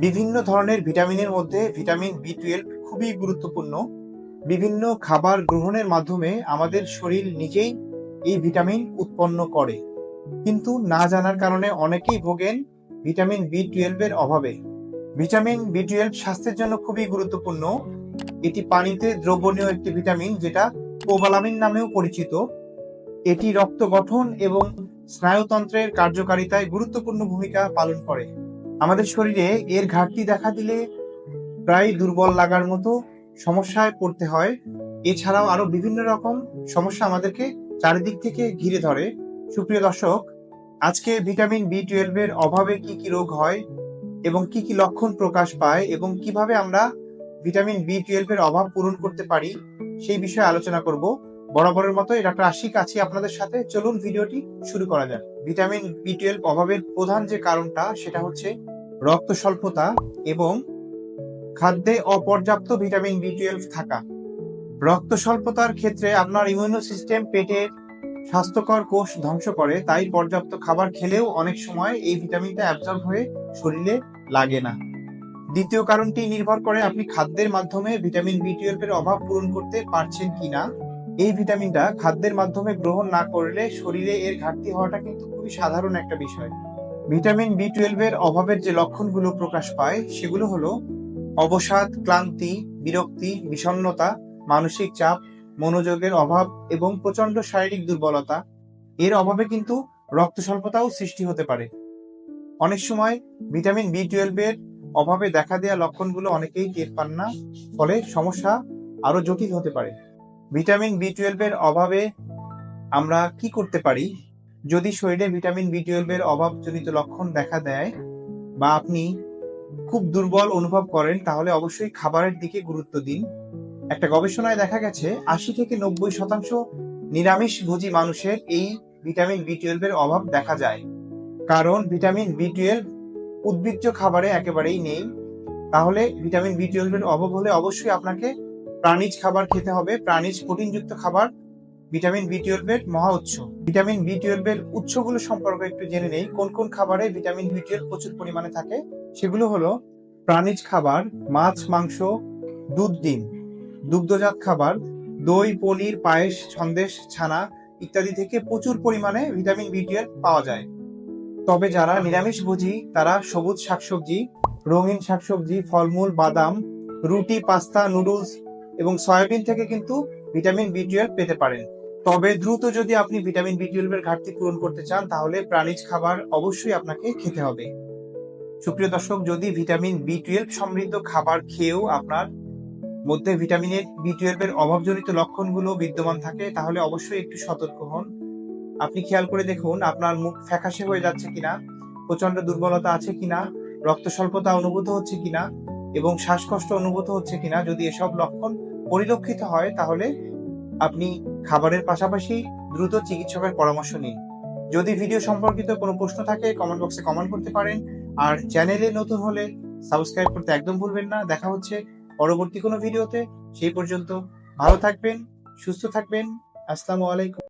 বিভিন্ন ধরনের ভিটামিনের মধ্যে ভিটামিন বি টুয়েলভ খুবই গুরুত্বপূর্ণ। বিভিন্ন খাবার গ্রহণের মাধ্যমে আমাদের শরীর নিজেই এই ভিটামিন উৎপন্ন করে। কিন্তু না জানার কারণে অনেকেই ভোগেন ভিটামিন বি টুয়েলভের অভাবে। ভিটামিন বি টুয়েলভ স্বাস্থ্যের জন্য খুবই গুরুত্বপূর্ণ। এটি পানিতে দ্রবণীয় একটি ভিটামিন যেটা কোবালামিন নামেও পরিচিত। এটি রক্ত গঠন এবং স্নায়ুতন্ত্রের কার্যকারিতায় গুরুত্বপূর্ণ ভূমিকা পালন করে। আমাদের শরীরে এর ঘাটতি দেখা দিলে প্রায় দুর্বল লাগার মতো সমস্যায় পড়তে হয়। এছাড়াও আরও বিভিন্ন রকম সমস্যা আমাদেরকে চারিদিক থেকে ঘিরে ধরে। সুপ্রিয় দর্শক, আজকে ভিটামিন বি টুয়েলভ এর অভাবে কি কি রোগ হয় এবং কি কি লক্ষণ প্রকাশ পায় এবং কীভাবে আমরা ভিটামিন বি টুয়েলভ এর অভাব পূরণ করতে পারি, সেই বিষয়ে আলোচনা করব। বরাবরের মতো ডাক্তার আশিক আছি আপনাদের সাথে। চলুন ভিডিওটি শুরু করা যাক। ভিটামিন বি টুয়েলভ অভাবের প্রধান যে কারণটা, সেটা হচ্ছে রক্ত স্বল্পতা এবং খাদ্যে অপর্যাপ্ত ভিটামিন বি টুয়েলভ থাকা। রক্ত স্বল্পতার ক্ষেত্রে আপনার ইমিউনো সিস্টেম পেটের স্বাস্থ্যকর কোষ ধ্বংস করে, তাই পর্যাপ্ত খাবার খেলেও অনেক সময় এই ভিটামিনটা অ্যাবজর্ব হয়ে শরীরে লাগে না। দ্বিতীয় কারণটি নির্ভর করে আপনি খাদ্যের মাধ্যমে ভিটামিন বি টুয়েলভ এর অভাব পূরণ করতে পারছেন কিনা। এই ভিটামিনটা খাদ্যের মাধ্যমে গ্রহণ না করলে শরীরে এর ঘাটতি হওয়াটা কিন্তু খুবই সাধারণ একটা বিষয়। ভিটামিন বি টুয়েলভ এর অভাবের যে লক্ষণগুলো প্রকাশ পায়, সেগুলো হলো অবসাদ, ক্লান্তি, বিরক্তি, বিষণ্ণতা, মানসিক চাপ, মনোযোগের অভাব এবং প্রচণ্ড শারীরিক দুর্বলতা। এর অভাবে কিন্তু রক্ত স্বল্পতাও সৃষ্টি হতে পারে। অনেক সময় ভিটামিন বি টুয়েলভ এর অভাবে দেখা দেওয়া লক্ষণগুলো অনেকেই টের পান না, ফলে সমস্যা আরও জটিল হতে পারে। ভিটামিন বি টুয়েলভের অভাবে আমরা কি করতে পারি? যদি শরীরে ভিটামিন বি টুয়েলভ এর অভাবজনিত লক্ষণ দেখা দেয় বা আপনি খুব দুর্বল অনুভব করেন, তাহলে অবশ্যই খাবারের দিকে গুরুত্ব দিন। একটা গবেষণায় দেখা গেছে, আশি থেকে নব্বই শতাংশ নিরামিষ ভোজী মানুষের এই ভিটামিন বি টুয়েলভ এর অভাব দেখা যায়। কারণ ভিটামিন বি টুয়েলভ উদ্ভিজ্জ খাবারে একেবারেই নেই। তাহলে ভিটামিন বি টুয়েলভ এর অভাব হলে অবশ্যই আপনাকে প্রাণীজ খাবার খেতে হবে। প্রাণীজ প্রোটিনযুক্ত খাবার, ভিটামিন বি টুয়েলভ এর মহা উৎস। ভিটামিন বি টুয়েলভ এর উৎসগুলো সম্পর্কে একটু জেনে নেই। কোন কোন খাবারে ভিটামিন বি টুয়েলভ প্রচুর পরিমাণে থাকে? সেগুলো হলো প্রাণীজ খাবার, মাছ, মাংস, দুধ, ডিম। দুগ্ধজাত খাবার, দই, পনির, পায়েস, সন্দেশ, ছানা ইত্যাদি থেকে প্রচুর পরিমাণে ভিটামিন বি টুয়েলভ পাওয়া যায়। তবে যারা নিরামিষ ভোজী, তারা সবুজ শাকসবজি, রঙিন শাকসবজি, ফলমূল, বাদাম, রুটি, পাস্তা, নুডলস এবং সয়াবিন থেকে কিন্তু ভিটামিন বি টুয়েলভ পেতে পারেন। তবে দ্রুত যদি আপনি ভিটামিন বি টুয়েলভ এর ঘাটতি পূরণ করতে চান, তাহলে প্রাণীজ খাবার অবশ্যই আপনাকে খেতে হবে। সুপ্রিয় দর্শক, যদি ভিটামিন বি টুয়েলভ সমৃদ্ধ খাবার খেয়েও আপনার মধ্যে ভিটামিনের বি টুয়েলভ এর অভাবজনিত লক্ষণগুলো বিদ্যমান থাকে, তাহলে অবশ্যই একটু সতর্ক হন। আপনি খেয়াল করে দেখুন, আপনার মুখ ফ্যাকাশে হয়ে যাচ্ছে কিনা প্রচণ্ড দুর্বলতা আছে কিনা রক্ত স্বল্পতা অনুভূত হচ্ছে কিনা এবং শ্বাসকষ্ট অনুভূত হচ্ছে কিনা যদি এসব লক্ষণ পরিলক্ষিত হয়, তাহলে আপনি খাবারের পাশাপাশি দ্রুত চিকিৎসকের পরামর্শ নিন। যদি ভিডিও সম্পর্কিত কোনো প্রশ্ন থাকে কমেন্ট বক্সে কমেন্ট করতে পারেন। আর চ্যানেলে নতুন হলে সাবস্ক্রাইব করতে একদম ভুলবেন না। দেখা হচ্ছে পরবর্তী কোনো ভিডিওতে। সেই পর্যন্ত ভালো থাকবেন, সুস্থ থাকবেন। আসসালামু আলাইকুম।